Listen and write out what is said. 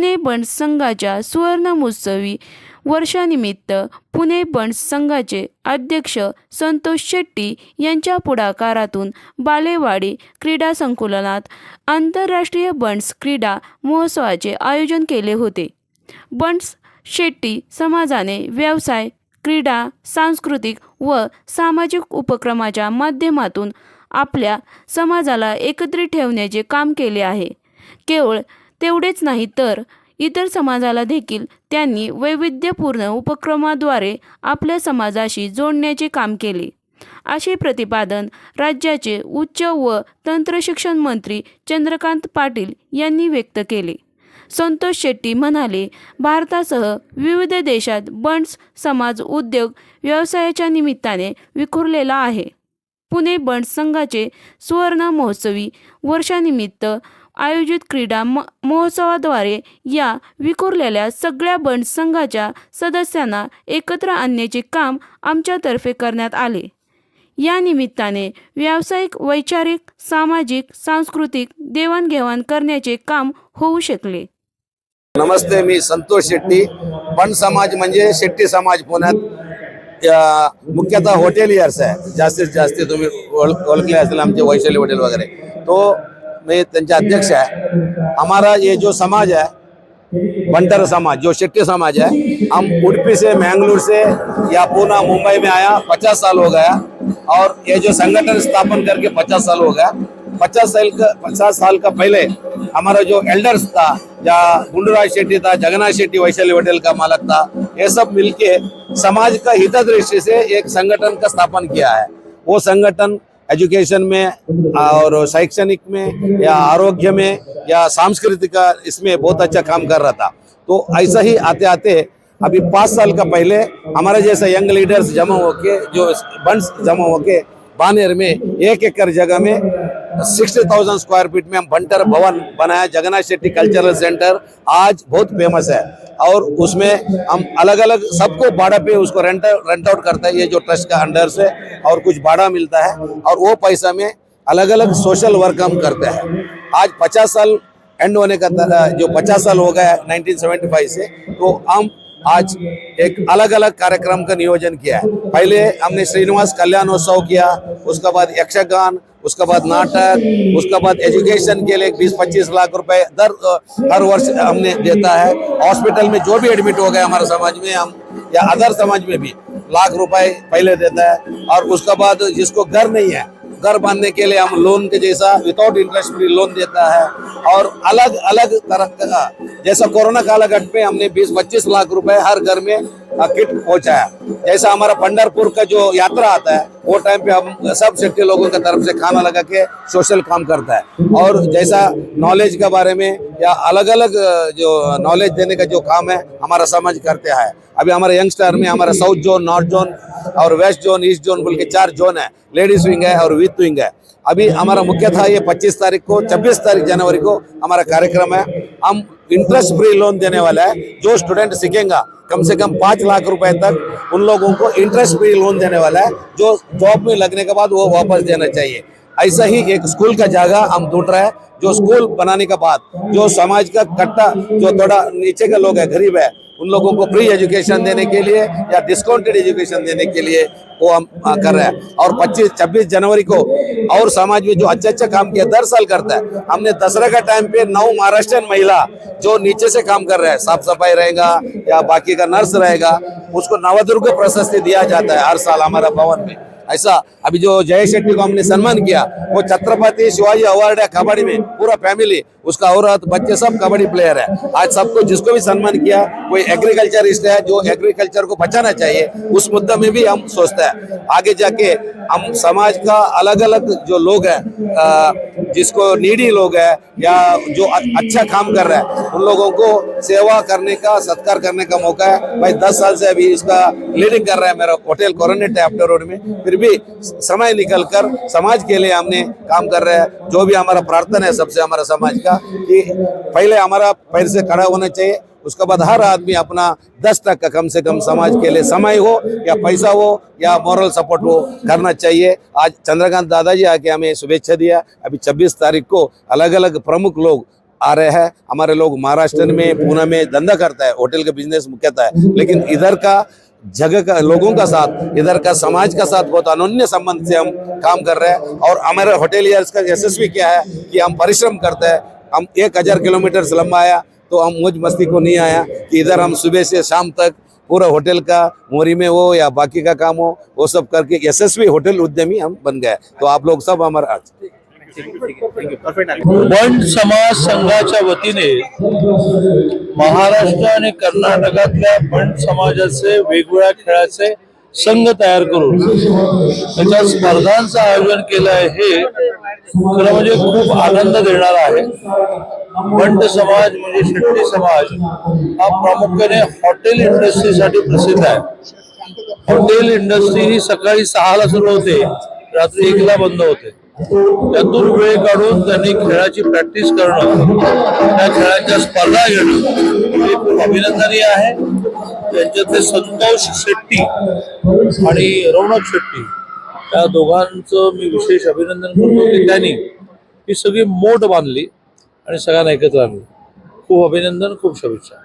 पुणे बंड संघाच्या सुवर्ण महोत्सवी वर्षानिमित्त पुणे बंड संघाचे अध्यक्ष संतोष शेट्टी यांच्या पुढाकारातून बालेवाडी क्रीडा संकुलनात आंतरराष्ट्रीय बंड्स क्रीडा महोत्सवाचे आयोजन केले होते. बंड्स शेट्टी समाजाने व्यवसाय क्रीडा सांस्कृतिक व सामाजिक उपक्रमाच्या माध्यमातून आपल्या समाजाला एकत्रित ठेवण्याचे काम केले आहे. केवळ तेवढेच नाही तर इतर समाजाला देखील त्यांनी वैविध्यपूर्ण उपक्रमाद्वारे आपल्या समाजाशी जोडण्याचे काम केले. असे प्रतिपादन राज्याचे उच्च व तंत्रशिक्षण मंत्री चंद्रकांत पाटील यांनी व्यक्त केले. संतोष शेट्टी म्हणाले भारतासह विविध देशात बंड्स समाज उद्योग व्यवसायाच्या निमित्ताने विखुरलेला आहे. पुणे बंड संघाचे सुवर्ण महोत्सवी वर्षानिमित्त आयोजित क्रीडा म महोत्सवाद्वारे या विखुरलेल्या सगळ्या बंड संघाच्या सदस्यांना एकत्र आणण्याचे काम आमच्यातर्फे करण्यात आले. या निमित्ताने व्यावसायिक वैचारिक सामाजिक सांस्कृतिक देवाणघेवाण करण्याचे काम होऊ शकले. नमस्ते मी संतोष शेट्टी. पण समाज म्हणजे शेट्टी समाज पुण्यात मुख्यतः हॉटेलियर्स आहे. जास्तीत जास्त तुम्ही ओळखले असेल आमचे वैशाली हॉटेल वगैरे. तो मी त्यांचे अध्यक्ष आहे हमारा ये जो समाज है, बंटर समाज, जो शेट्टी समाज है, हम उड़पी से, मैंगलोर से या पूना, मुंबई में आया, पचास साल हो गया। और ये जो संगठन स्थापन करके पचास साल हो गया। पचास साल का, पचास साल का पहले हमारा जो एल्डर्स था, या गुंडूराज शेट्टी था, जगन्नाथ शेट्टी, वैशाली होटल का मालक था, ये सब मिलके समाज का हित दृष्टि से एक संगठन का स्थापन किया है। वो संगठन एजुकेशन में, और शैक्षणिक में, या आरोग्य में, या सांस्कृतिक इसमें बहुत अच्छा काम कर रहा था। तो ऐसा ही आते आते अभी पाँच साल का पहले, हमारे जैसे यंग लीडर्स जमा होके, जो बंड्स जमा होके बानेर में, एक एकड़ जगह में सिक्सटी थाउज़ेंड स्क्वायर फीट में हम भंटर भवन बनाया, जगन्नाथ शेट्टी कल्चरल सेंटर, आज बहुत फ़ेमस है। और उसमें हम अलग अलग सबको भाड़ा पे उसको रेंट रेंट आउट करता है, ये जो ट्रस्ट का अंडर से, और कुछ भाड़ा मिलता है, और वो पैसा में अलग अलग सोशल वर्क हम करते हैं। आज पचास साल एंड होने का, जो पचास साल हो गया 1975 से तो हम आज एक अलग अलग कार्यक्रम का नियोजन किया है। पहले हमने श्रीनिवास कल्याणोत्सव किया, उसके बाद यक्षगान, उसके बाद नाटक, उसके बाद एजुकेशन के लिए बीस पच्चीस लाख रुपए दर हर वर्ष हमने देता है। हॉस्पिटल में जो भी एडमिट हो गए हमारे समाज में, हम या अदर समाज में भी लाख रुपए पहले देता है। और उसके बाद जिसको घर नहीं है घर बांधने के लिए हम लोन के जैसा विदाउट इंटरेस्ट फ्री लोन देता है और अलग अलग तरह का, जैसा कोरोना कालगट में हमने 20-25 लाख रुपए हर घर में किट पहुँचाया जैसा हमारा पंडरपुर का जो यात्रा आता है, वो टाइम पे हम सब सेक्टर लोगों की तरफ़ से खाना लगा के सोशल काम करता है। और जैसा नॉलेज के बारे में या अलग अलग जो नॉलेज देने का जो काम है, हमारा समझ करते हैं। अभी हमारे यंगस्टर में हमारा साउथ जोन नॉर्थ जोन और वेस्ट जोन ईस्ट जोन बोल के चार जोन है। लेडीज़ विंग है और विथ विंग है। अभी हमारा मुख्य था ये 25 तारीख को 26 तारीख जनवरी को हमारा कार्यक्रम है। हम इंटरेस्ट फ्री लोन देने वाला है। जो स्टूडेंट सीखेगा, कम से कम पाँच लाख रुपए तक उन लोगों को इंटरेस्ट फ्री लोन देने वाला है, जो जॉब में लगने के बाद वो वापस देना चाहिए। ऐसा ही एक स्कूल का जगह हम ढूंढ रहे हैं, जो स्कूल बनाने के बाद, जो समाज का कट्टा, जो थोड़ा नीचे के लोग है, गरीब है, उन लोगों को फ्री एजुकेशन देने के लिए या डिस्काउंटेड एजुकेशन देने के लिए वो हम कर रहे हैं। और 25 26 जनवरी को और समाज में जो अच्छा अच्छा काम किया दर साल करता है। हमने दसरा का टाइम पे नौ महाराष्ट्रियन महिला जो नीचे से काम कर रहे हैं साफ़ सफ़ाई रहेगा या बाकी का नर्स रहेगा, उसको नवदुर्ग प्रशस्ति दिया जाता है हर साल हमारा भवन में। ऐसा अभी जो जय शेट्टी को हमने सम्मान किया, वो छत्रपति शिवाजी अवार्ड है कबड्डी में, पूरा फैमिली उसका औरत, बच्चे सब कबड्डी प्लेयर है। आज सबको जिसको भी सम्मान किया कोई एग्रीकल्चरिस्ट है, जो एग्रीकल्चर को बचाना चाहिए, उस मुद्दा में भी हम सोचते हैं। आगे जाके हम समाज का अलग अलग जो लोग है जिसको नीडी लोग है, या जो अच्छा काम कर रहे हैं, उन लोगों को सेवा करने का, सत्कार करने का मौका है। भाई, दस साल से अभी इसका लीडिंग कर रहा है मेरा होटल कोरोनेट है आफ्टर रोड में, फिर भी समय निकल कर समाज के लिए हमने काम कर रहे हैं। जो भी हमारा प्रार्थना है सबसे हमारा समाज का कि पहले हमारा पैर से खड़ा होना चाहिए, उसके बाद हर आदमी अपना दस तक का कम से कम समाज के लिए समय हो या पैसा हो या मॉरल सपोर्ट हो, करना चाहिए। आज चंद्रकांत दादाजी आके हमें शुभेच्छा दिया। अभी 26 तारीख को अलग अलग प्रमुख लोग आ रहे हैं। हमारे लोग महाराष्ट्र में, पुणे में धंधा करता है, होटल का बिज़नेस मुख्यतः। है लेकिन इधर का जगह का, लोगों का साथ, इधर का, समाज का साथ बहुत अनोन्य संबंध से हम काम कर रहे हैं। और हमारे होटेलियर्स का यशस्वी क्या है कि हम परिश्रम करते हैं। हम एक हज़ार किलोमीटर से लंबा आया तो हम मुझ मस्ती को नहीं आया कि इधर हम सुबह से शाम तक पूरा होटल का, मोरी में हो या बाकी का काम हो, वो सब करके यशस्वी होटल उद्यमी हम बन गए। तो आप लोग सब हमारा बंड समाज संघाच्या वतीने महाराष्ट्र आणि कर्नाटकातल्या बंड समाजाचे वेगवेगळ्या खेळाचे संघ तयार करून त्याच्या स्पर्धांचं आयोजन केलं आहे हे खरं म्हणजे खूप आनंद देणार आहे. बंड समाज म्हणजे शेट्टी समाज हा प्रामुख्याने हॉटेल इंडस्ट्रीसाठी प्रसिद्ध आहे. हॉटेल इंडस्ट्री ही सकाळी सहाला सुरू होते रात्री एकला बंद होते. त्यातून वेळ काढून त्यांनी खेळाची प्रॅक्टिस करणं त्या खेळाच्या स्पर्धा घेणं हे खूप अभिनंदनीय आहे. त्यांच्यातले संतोष शेट्टी आणि रौनक शेट्टी या दोघांचं मी विशेष अभिनंदन करतो की त्यांनी ही सगळी मोठ बांधली आणि सगळ्यांना एकत्र आणली. खूप अभिनंदन खूप शुभेच्छा.